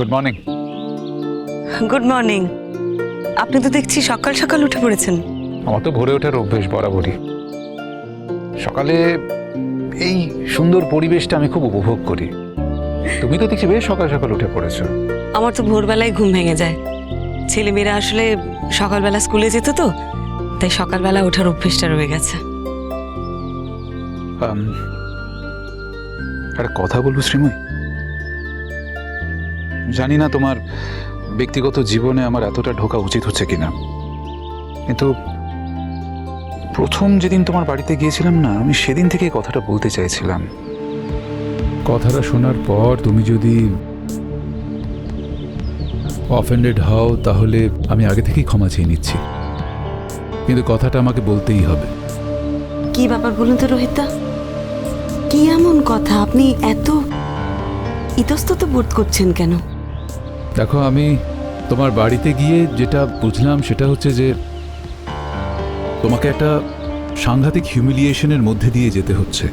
Good morning good morning আপনি তো দেখছি সকাল সকাল উঠে পড়েছেন। আমার তো ভোরে ওঠার অভ্যেস বরাবরই। সকালে এই সুন্দর পরিবেশটা আমি খুব উপভোগ করি। তুমি তো দেখছি বেশ সকাল সকাল উঠে পড়েছো। আমার তো ভোরবেলায় ঘুম ভেঙে যায়। ছেলেমেয়েরা আসলে সকালবেলা স্কুলে যেত তো তাই সকালবেলা ওঠার অভ্যেসটা রয়ে গেছে। একটা কথা বলব শ্রীময়? জানি না তোমার ব্যক্তিগত জীবনে আমার এতটা ঢোকা উচিত হচ্ছে কিনা। কিন্তু প্রথম যেদিন তোমার বাড়িতে গিয়েছিলাম না আমি সেদিন থেকে কথাটা বলতে চাইছিলাম। কথাটা শোনার পর তুমি যদি অফেন্ডেড হও তাহলে আমি আগে থেকেই ক্ষমা চেয়ে নিচ্ছি। কিন্তু কথাটা আমাকে বলতেই হবে। কি ব্যাপার বলুন তো রোহিতদা কি এমন কথা? আপনি এত ইতস্তত বোধ করছেন কেন? দেখো, আমি তোমার বাড়িতে গিয়ে যেটা বুঝলাম সেটা হচ্ছে যে তোমাকে একটা সাংঘাতিক হিউমিলিয়েশনের মধ্যে দিয়ে যেতে হচ্ছে।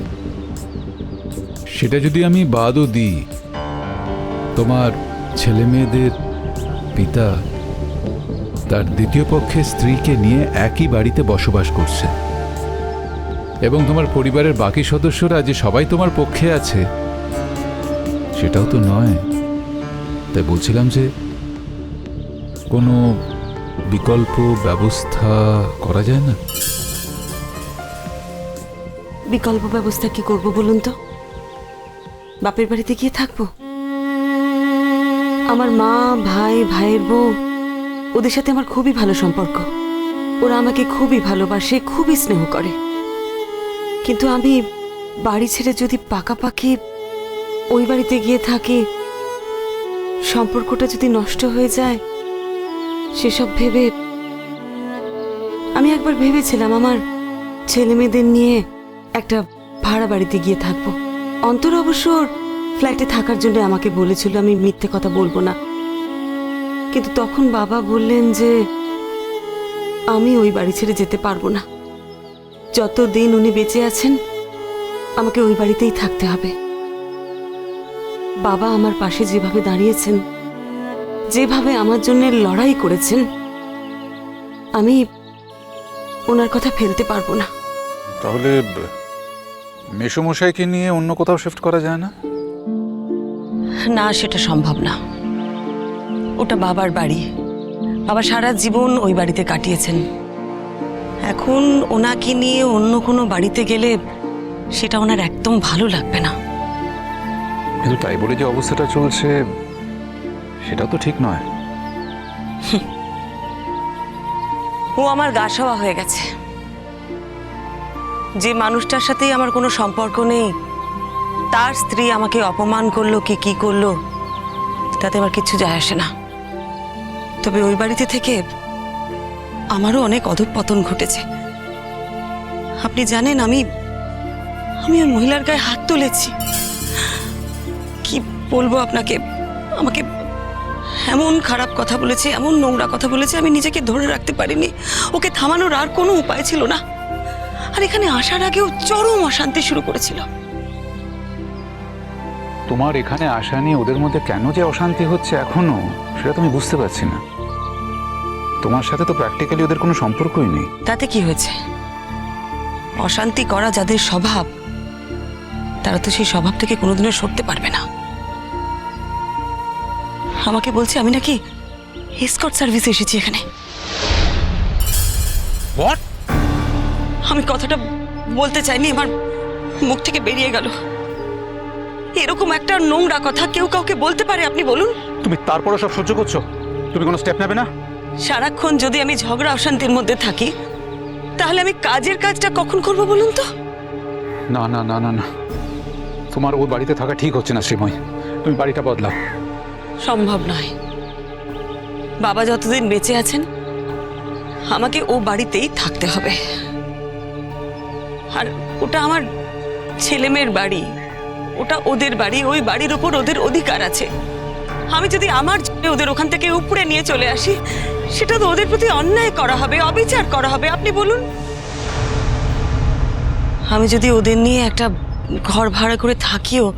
সেটা যদি আমি বাদও দিই, তোমার ছেলে মেয়েদের পিতা তার দ্বিতীয় পক্ষের স্ত্রীকে নিয়ে একই বাড়িতে বসবাস করছে এবং তোমার পরিবারের বাকি সদস্যরা যে সবাই তোমার পক্ষে আছে, সেটাও তো নয়। তাই বলছিলাম যে কোনো বিকল্প ব্যবস্থা করা যায় না? বিকল্প ব্যবস্থা কি করব বলুন তো? বাপের বাড়িতে গিয়ে থাকব? আমার মা, ভাই, ভাইয়ের বউ, ওদের সাথে আমার খুবই ভালো সম্পর্ক। ওরা আমাকে খুবই ভালোবাসে, খুবই স্নেহ করে। কিন্তু আমি বাড়ি ছেড়ে যদি পাকাপাকি ওই বাড়িতে গিয়ে থাকি সম্পর্কটা যদি নষ্ট হয়ে যায়, সেসব ভেবে আমি একবার ভেবেছিলাম আমার ছেলে মেয়েদের নিয়ে একটা ভাড়া বাড়িতে গিয়ে থাকব। অন্তর অবশ্য ফ্ল্যাটে থাকার জন্য আমাকে বলেছিল, আমি মিথ্যে কথা বলব না। কিন্তু তখন বাবা বললেন যে, আমি ওই বাড়ি ছেড়ে যেতে পারব না। যতদিন উনি বেঁচে আছেন, আমাকে ওই বাড়িতেই থাকতে হবে। বাবা আমার পাশে যেভাবে দাঁড়িয়েছেন যেভাবে আমার জন্য লড়াই করেছেন আমি ওনার কথা ফেলতে পারব না। তাহলে মেসমশাইকে নিয়ে অন্য কোথাও শিফট করা যায় না? না সেটা সম্ভব না। ওটা বাবার বাড়ি। বাবা সারা জীবন ওই বাড়িতে কাটিয়েছেন। এখন ওনাকে নিয়ে অন্য কোনো বাড়িতে গেলে সেটা ওনার একদম ভালো লাগবে না। কিন্তু তাই বলে যে অবস্থাটা চলছে সেটা তো ঠিক নয়। ও আমার গা সওয়া হয়ে গেছে। যে মানুষটার সাথেই আমার কোনো সম্পর্ক নেই, তার স্ত্রী আমাকে অপমান করল, কি কি করল, তাতে আমার কিচ্ছু যায় আসে না। তবে ওই বাড়িতে থেকে আমারও অনেক অধঃপতন ঘটেছে। আপনি জানেন আমি আমি ওই মহিলার গায়ে হাত তুলেছি। বলব আপনাকে আমাকে এমন খারাপ কথা বলেছে এমন নোংরা কথা বলেছে আমি নিজেকে ধরে রাখতে পারিনি। ওকে থামানোর আর কোনো উপায় ছিল না। আর এখানে আসার আগেও চরম অশান্তি শুরু করেছিল। তোমার এখানে আসা নিয়ে ওদের মধ্যে কেন যে অশান্তি হচ্ছে এখনও সেটা তুমি বুঝতে পারছি না। তোমার সাথে তো প্র্যাকটিক্যালি ওদের কোনো সম্পর্কই নেই। তাতে কি হয়েছে? অশান্তি করা যাদের স্বভাব তারা তো সেই স্বভাব থেকে কোনোদিনও সরতে পারবে না। আমাকে বলছে আমি নাকি এসকট সার্ভিস এসেছি এখানে। হোয়াট আমি কথাটা বলতে চাইনি আমার মুখ থেকে বেরিয়ে গেল। এরকম একটা নোংরা কথা কেউ কাউকে বলতে পারে আপনি বলুন। তুমি তারপরে সব সহ্য করছ? তুমি কোনো স্টেপ নেবে না? সারাক্ষণ যদি আমি ঝগড়া অশান্তির মধ্যে থাকি তাহলে আমি কাজের কাজটা কখন করব বলুন তো? না না না না না। তোমার ওই বাড়িতে থাকা ঠিক হচ্ছে না শ্রীময়। তুমি বাড়িটা বদলাও। সম্ভব নয়। বাবা যতদিন বেঁচে আছেন, আমাকে ও বাড়িতেই থাকতে হবে। আর ওটা আমার ছেলেমেয়ের বাড়ি। ওটা ওদের বাড়ি, ওই বাড়ির ওপর ওদের অধিকার আছে। আমি যদি আমার জন্য ওদের ওখান থেকে উপরে নিয়ে চলে আসি, সেটা তো ওদের প্রতি অন্যায় করা হবে, অবিচার করা হবে। আপনি বলুন। আমি যদি ওদের নিয়ে একটা ঘর ভাড়া করে থাকিও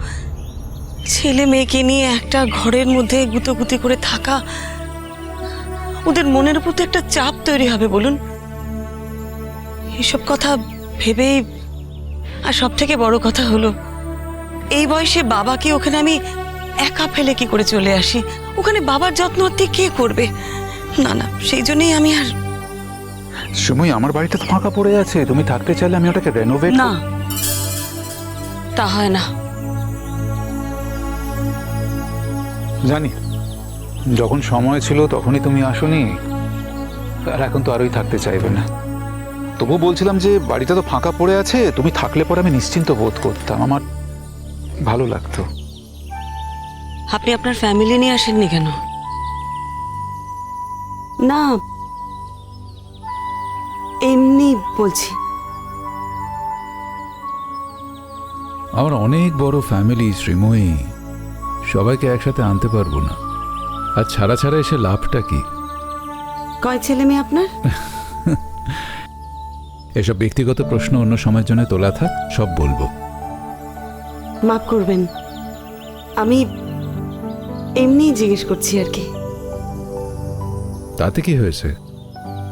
ছেলে মেয়েকে নিয়ে একটা ঘরের মধ্যে গুতোগুতি করে থাকা ওদের মনের উপর তো একটা চাপ তৈরি হবে বলুন। এসব কথা ভেবেই আর সব থেকে বড় কথা হলো এই বয়সে বাবাকে ওখানে আমি একা ফেলে কি করে চলে আসি? ওখানে বাবার যত্ন কে করবে? না না সেই জন্যই আমি আর সময় আমার বাড়িটা তো ফাঁকা পড়ে আছে। তুমি থাকতে চাইলে আমি ওটাকে রেনোভেট না। তা হয় না। জানি। যখন সময় ছিল তখনই তুমি আসোনি আর এখন তো আরোই থাকতে চাইবে না। তবু বলছিলাম যে বাড়িটা তো ফাঁকা পড়ে আছে তুমি থাকলে পরে আমি নিশ্চিন্ত বোধ করতাম। আমার ভালো লাগতো। আপনি আপনার ফ্যামিলি নিয়ে আসেননি কেন? না এমনি বলছি। আমার অনেক বড় ফ্যামিলি শ্রীময়ী। সবাইকে একসাথে আনতে পারব না। আর ছাড়া ছাড়া এসে লাভটা কি? কয় ছেলে মেয়ে আপনার? এসব ব্যক্তিগত প্রশ্ন অন্য সময়ের জন্য তোলা থাক সব বলব। মাফ করবেন। আমি এমনি জিজ্ঞেস করছি আর কি। তাতে কি হয়েছে?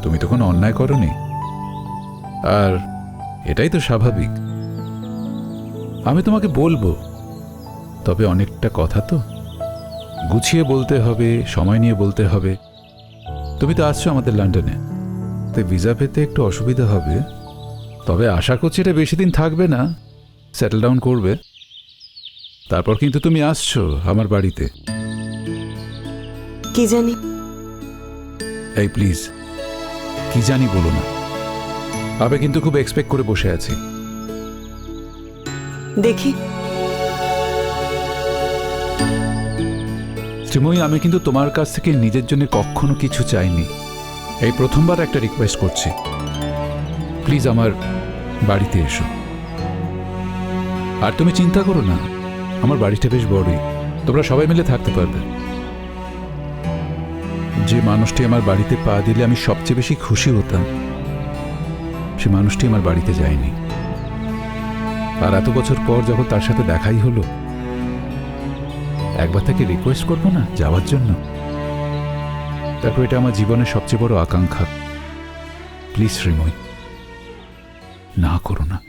তুমি তো কোনো অন্যায় করনি। আর এটাই তো স্বাভাবিক। আমি তোমাকে বলব তবে অনেকটা কথা তো। গুছিয়ে বলতে হবে সময় নিয়ে বলতে হবে। তুমি তো আসছো আমাদের লন্ডনে। তাই ভিসা পেতে একটু অসুবিধা হবে। তবে আশা করছি এটা বেশি দিন থাকবে না। সেটেল ডাউন করবে। তারপর কিন্তু তুমি আসছো আমার বাড়িতে। কি জানি? এই প্লিজ কি জানি বলো না। আবে কিন্তু খুব এক্সপেক্ট করে বসে আছি। দেখি। শ্রীময়ী, আমি কিন্তু তোমার কাছ থেকে নিজের জন্য কখনো কিছু চাইনি। এই প্রথমবার একটা রিকোয়েস্ট করছি। প্লিজ আমার বাড়িতে এসো। আর তুমি চিন্তা করো না, আমার বাড়িটা বেশ বড়ই। তোমরা সবাই মিলে থাকতে পারবে। যে মানুষটি আমার বাড়িতে পা দিলে আমি সবচেয়ে বেশি খুশি হতাম, সে মানুষটি আমার বাড়িতে যায়নি। আর এত বছর পর যখন তার সাথে দেখাই হলো একবার তাকে রিকোয়েস্ট করব না? যাওয়ার জন্য। দেখো এটা আমার জীবনের সবচেয়ে বড় আকাঙ্ক্ষা। প্লিজ শ্রীময় না করো না।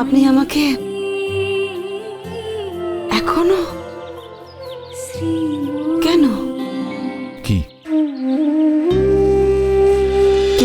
আপনি আমাকে হাওয়া